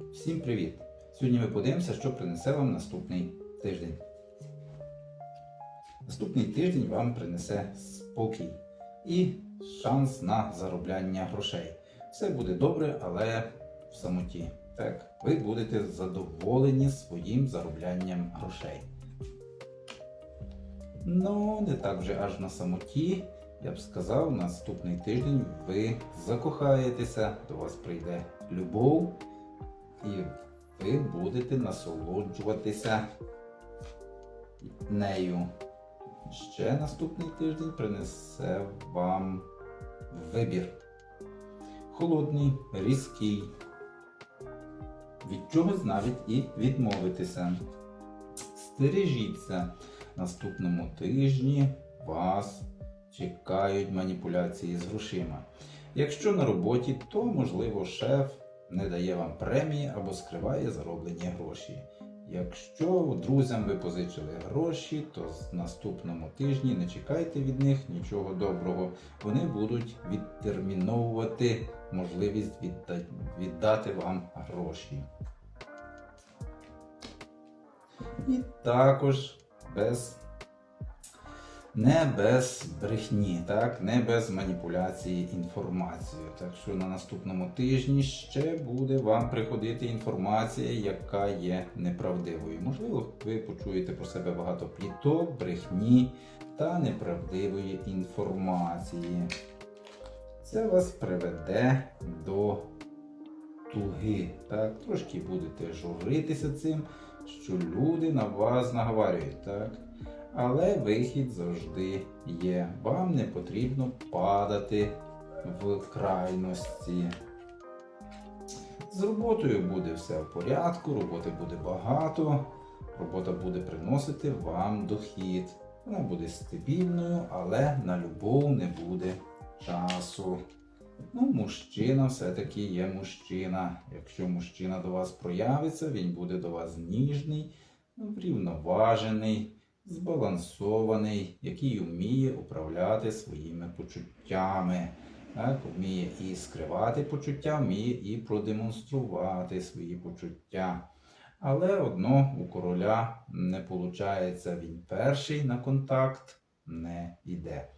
Всім привіт! Сьогодні ми подивимося, що принесе вам наступний тиждень. Наступний тиждень вам принесе спокій і шанс на заробляння грошей. Все буде добре, але в самоті. Так, ви будете задоволені своїм зароблянням грошей. Ну, не так вже аж на самоті. Я б сказав, наступний тиждень ви закохаєтеся, до вас прийде любов, і ви будете насолоджуватися нею. Ще наступний тиждень принесе вам вибір. Холодний, різкий. Від чогось навіть і відмовитися. Стережіться, наступному тижні вас чекають маніпуляції з грошима. Якщо на роботі, то можливо шеф не дає вам премії або скриває зароблені гроші. Якщо друзям ви позичили гроші, то з наступному тижні не чекайте від них нічого доброго. Вони будуть відтерміновувати можливість відда- віддати вам гроші. І також без не без брехні, так, не без маніпуляції інформацією. Так що на наступному тижні ще буде вам приходити інформація, яка є неправдивою. Можливо, ви почуєте про себе багато пліток, брехні та неправдивої інформації. Це вас приведе до туги. Так, трошки будете журитися цим, що люди на вас наговарюють. так. Але вихід завжди є. Вам не потрібно падати в крайності. З роботою буде все в порядку, роботи буде багато, робота буде приносити вам дохід. Вона буде стабільною, але на любов не буде часу. Ну, мужчина все-таки є мужчина. Якщо мужчина до вас проявиться, він буде до вас ніжний, врівноважений збалансований, який вміє управляти своїми почуттями. Так, вміє і скривати почуття, вміє і продемонструвати свої почуття. Але одно у короля не виходить, він перший на контакт не йде.